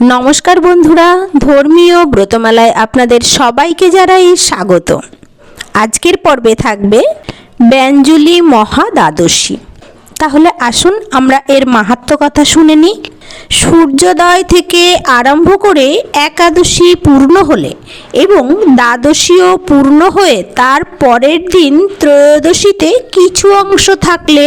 নমস্কার বন্ধুরা, ধর্মীয় ব্রতমালায় আপনাদের সবাইকে জানাই স্বাগত। আজকের পর্বে থাকবে ব্যঞ্জলি মহা দ্বাদশী তাহলে আসুন আমরা এর মাহাত্ম কথা শুনে নিই। সূর্যোদয় থেকে আরম্ভ করে একাদশী পূর্ণ হলে এবং দ্বাদশীও পূর্ণ হয়ে তার পরের দিন ত্রয়োদশীতে কিছু অংশ থাকলে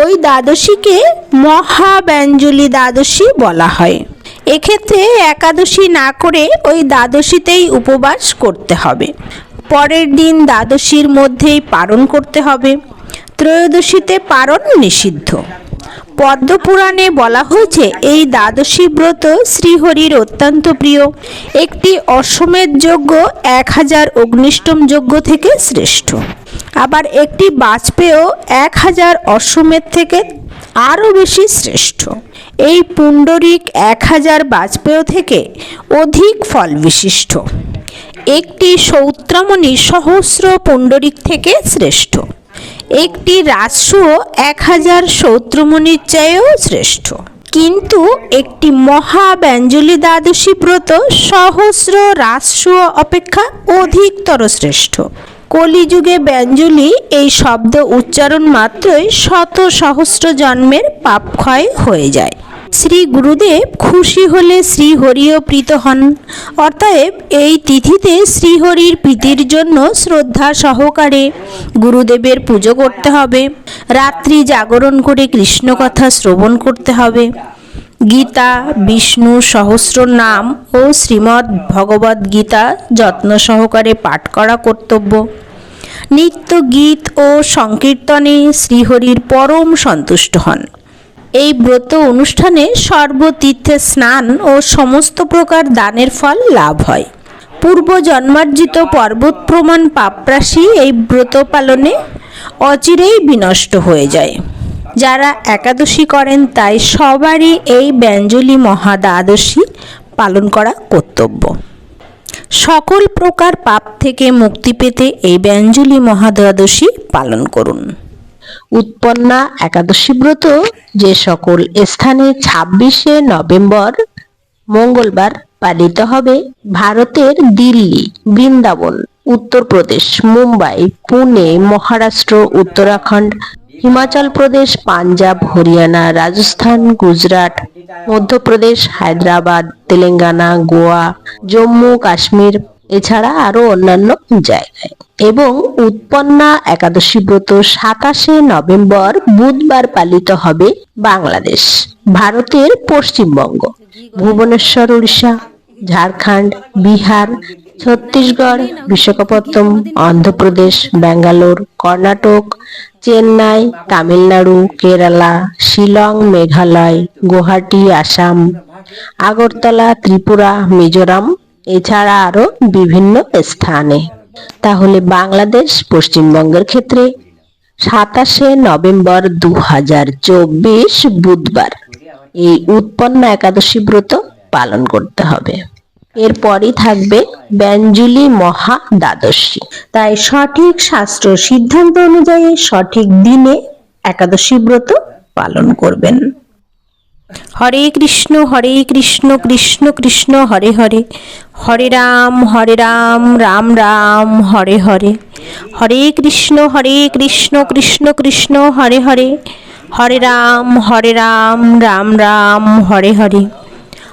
ওই দ্বাদশীকে মহাব্যঞ্জলি দ্বাদশী বলা হয়। এক্ষেত্রে একাদশী না করে ওই দ্বাদশীতেই উপবাস করতে হবে। পরের দিন দ্বাদশীর মধ্যেই পালন করতে হবে। ত্রয়োদশীতে পারণ নিষিদ্ধ। পদ্মপুরাণে বলা হয়েছে, এই দ্বাদশী ব্রত শ্রীহরির অত্যন্ত প্রিয়। একটি অশ্বমেধ যজ্ঞ এক হাজার অগ্নিষ্টম যজ্ঞ থেকে শ্রেষ্ঠ। আবার একটি বাজপেয় এক হাজার অশ্বমেধ থেকে আরও বেশি শ্রেষ্ঠ। এই পুণ্ডরিক এক হাজার বাজপেয় থেকে অধিক ফল বিশিষ্ট। একটি সৌত্রামণি সহস্র পুণ্ডরিক থেকে শ্রেষ্ঠ। একটি রাজসূয় এক হাজার সৌত্রমণির চেয়েও শ্রেষ্ঠ। কিন্তু একটি মহাব্যঞ্জলি দ্বাদশী ব্রত সহস্র রাজসূয় অপেক্ষা অধিকতর শ্রেষ্ঠ। কলিযুগে ব্যঞ্জলি এই শব্দ উচ্চারণ মাত্রই শত সহস্র জন্মের পাপ ক্ষয় হয়ে যায়। শ্রী গুরুদেব খুশি হলে শ্রীহরিও প্রীত হন। অতএব এই তিথিতে শ্রীহরির প্রীতির জন্য শ্রদ্ধা সহকারে গুরুদেবের পুজো করতে হবে। রাত্রি জাগরণ করে কৃষ্ণ কথা শ্রবণ করতে হবে। গীতা বিষ্ণু সহস্র নাম ও শ্রীমদ্ ভগবদ্ গীতা যত্ন সহকারে পাঠ করা কর্তব্য। নিত্য গীত ও সংকীর্তনে শ্রীহরির পরম সন্তুষ্ট হন। এই ব্রত অনুষ্ঠানে সর্বতীর্থে স্নান ও সমস্ত প্রকার দানের ফল লাভ হয়। পূর্ব জন্মার্জিত পর্বত প্রমাণ পাপরাশি এই ব্রত পালনে অচিরেই বিনষ্ট হয়ে যায়। যারা একাদশী করেন, তাই সবারই এই ব্যঞ্জলি মহাদ্বাদশী পালন করা কর্তব্য। সকল প্রকার পাপ থেকে মুক্তি পেতে এই ব্যঞ্জলি মহাদ্বাদশী পালন করুন। উৎপন্না একাদশী ব্রত যে সকল স্থানে ছাব্বিশে নভেম্বর মঙ্গলবার পালিত হবে ভারতের দিল্লি, বৃন্দাবন, উত্তরপ্রদেশ, মুম্বাই, পুনে, মহারাষ্ট্র, উত্তরাখণ্ড হিমাচল প্রদেশ, পাঞ্জাব, হরিয়ানা, রাজস্থান, গুজরাট, মধ্যপ্রদেশ, হায়দ্রাবাদ, তেলেঙ্গানা, গোয়া, জম্মু, কাশ্মীর, এছাড়া আরও অন্যান্য জায়গায়। এবং উৎপন্না একাদশী ব্রত সাতাশে নভেম্বর বুধবার পালিত হবে বাংলাদেশ, ভারতের পশ্চিমবঙ্গ, ভুবনেশ্বর, উড়িষ্যা, ঝাড়খণ্ড, বিহার ছত্তিশগড় বিশাখাপত্তনম, অন্ধ্রপ্রদেশ, ব্যাঙ্গালোর, কর্ণাটক, চেন্নাই, তামিলনাড়ু, কেরালা, শিলং, মেঘালয়, গুয়াহাটি, আসাম, আগরতলা, ত্রিপুরা, মিজোরাম, এছাড়া আরও বিভিন্ন স্থানে। তাহলে বাংলাদেশ পশ্চিমবঙ্গের ক্ষেত্রে সাতাশে নভেম্বর দু হাজার চব্বিশ বুধবার এই উৎপন্ন একাদশী ব্রত পালন করতে হবে। এরপরই থাকবে ব্যঞ্জলি মহা দ্বাদশী। তাই সঠিক শাস্ত্র সিদ্ধান্ত অনুযায়ী সঠিক দিনে একাদশী ব্রত পালন করবেন। হরে কৃষ্ণ হরে কৃষ্ণ কৃষ্ণ কৃষ্ণ, হরে হরে। হরে রাম হরে রাম রাম রাম, হরে হরে। হরে কৃষ্ণ হরে কৃষ্ণ কৃষ্ণ কৃষ্ণ, হরে হরে। হরে রাম হরে রাম রাম রাম, হরে হরে।